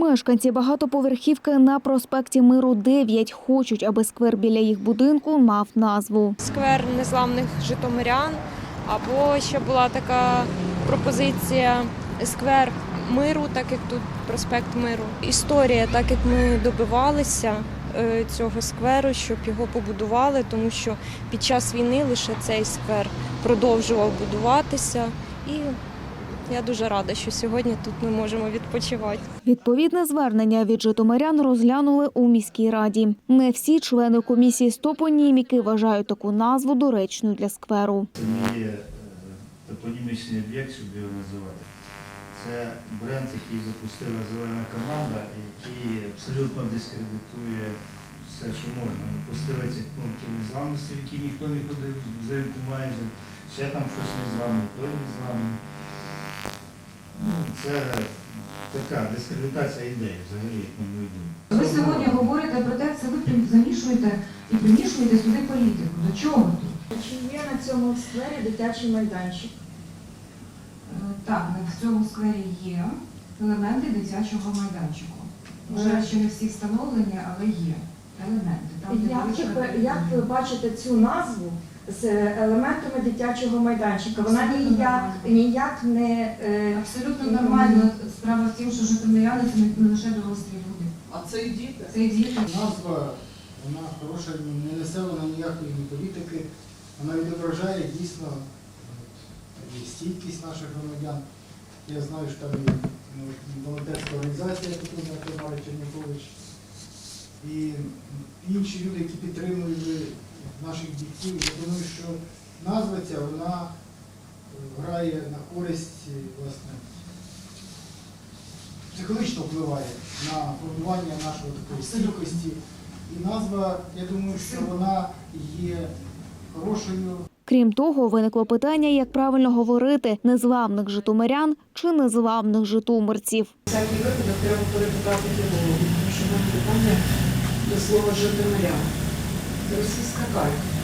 Мешканці багатоповерхівки на проспекті Миру 9 хочуть, аби сквер біля їх будинку мав назву. сквер незламних житомирян. Або ще була така пропозиція сквер миру, так як тут проспект миру. Історія, так як ми добивалися е, цього скверу, щоб його побудували, тому що під час війни лише цей сквер продовжував будуватися. І я дуже рада, що сьогодні тут ми можемо відпочивати. Відповідне звернення від житомирян розглянули у міській раді. Не всі члени комісії з топоніміки вважають таку назву доречною для скверу. Це не є топонімічний об'єкт, щоб його називати. Це бренд, який запустила зелена команда, який абсолютно дискредитує все, що можна. Пустили цих пунктів незламності, які ніхто не ходив взимку майже. Ще там щось незламне, то незламне. Ну, Це така дискредитація ідеї взагалі, як на мою. Ви сьогодні говорите про те, це ви замішуєте і примішуєте сюди політику. До чого тут? Чи є на цьому сквері дитячий майданчик? Е, Так, в цьому сквері є елементи дитячого майданчику. Вже ще не всі встановлені, але є елементи. Там, де Як, ви- як ви бачите цю назву з елементами дитячого майданчика? Вона Абсолютно ніяк, нормально. ніяк не е, Абсолютно нормально. Справа в тім, що житомиряни це не- не лише дорослі люди. А це і діти. Це і діти. Назва, вона хороша, не несе вона ніякої ні політики, вона відображає дійсно от, і стійкість наших громадян. Я знаю, що там є ну, волонтерська організація, яку Тамара Чернякович, і інші люди, які підтримують наших бійців. Я думаю, що назва ця вона е, грає на користь, е, власне, психологічно впливає на формування нашої такої стійкості. І назва, я думаю, що вона є хорошою. Крім того, виникло питання, як правильно говорити незламних житомирян чи незламних житомирців. Всякий випадок треба перепитати тому що в питання до слова житомиря. Це російська калька.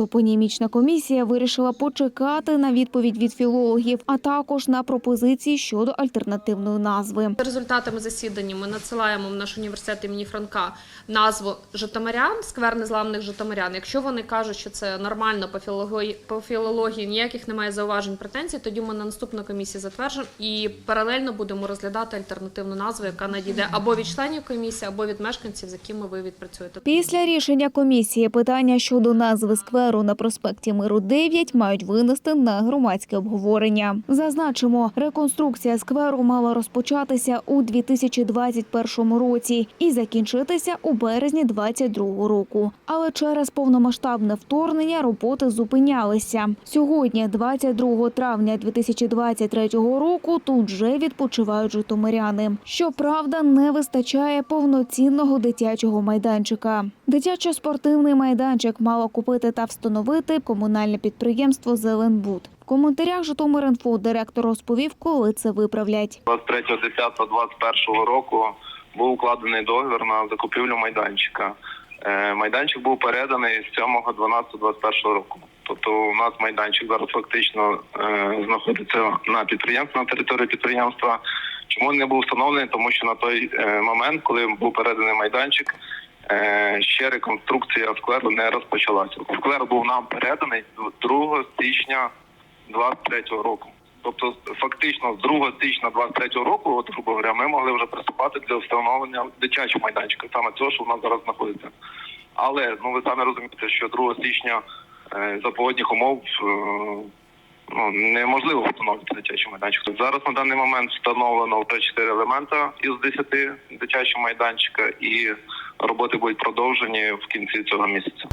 Топонімічна комісія вирішила почекати на відповідь від філологів, а також на пропозиції щодо альтернативної назви. За результатами засідання ми надсилаємо в наш університет імені Франка назву Житомирян, сквер незламних Житомирян. Якщо вони кажуть, що це нормально по філології, по філології ніяких немає зауважень претензій, тоді ми на наступну комісію затверджимо і паралельно будемо розглядати альтернативну назву, яка надійде або від членів комісії, або від мешканців, з якими ви відпрацюєте. Після рішення комісії питання щодо назви скверу на проспекті Миру 9 мають винести на громадське обговорення. Зазначимо, реконструкція скверу мала розпочатися у 2021 році і закінчитися у березні 2022 року. Але через повномасштабне вторгнення роботи зупинялися. Сьогодні, 22 травня 2023 року, тут вже відпочивають житомиряни. Щоправда, не вистачає повноцінного дитячого майданчика. Дитячо-спортивний майданчик мало купити та встановити комунальне підприємство Зеленбуд. В коментарях Житомир.Інфо директор розповів, коли це виправлять. 23.10.21 року був укладений договір на закупівлю майданчика. Е, Майданчик був переданий з 7.12.21 року. Тобто у нас майданчик зараз фактично е, знаходиться на підприємстві, на території підприємства. Чому не був встановлений? Тому що на той е, момент, коли був переданий майданчик, ще реконструкція скверу не розпочалася. Сквер був нам переданий 2 січня 23 року. Тобто, фактично, з 2 січня 23 року, от грубо говоря, ми могли вже приступати для встановлення дитячого майданчика, саме цього, що в нас зараз знаходиться. Але ну ви самі розумієте, що 2 січня е, за погодних умов е, ну неможливо встановити дитячий майданчик. Тобто Зараз на даний момент встановлено вже 4 елемента із 10 дитячого майданчика, і роботи будуть продовжені в кінці цього місяця.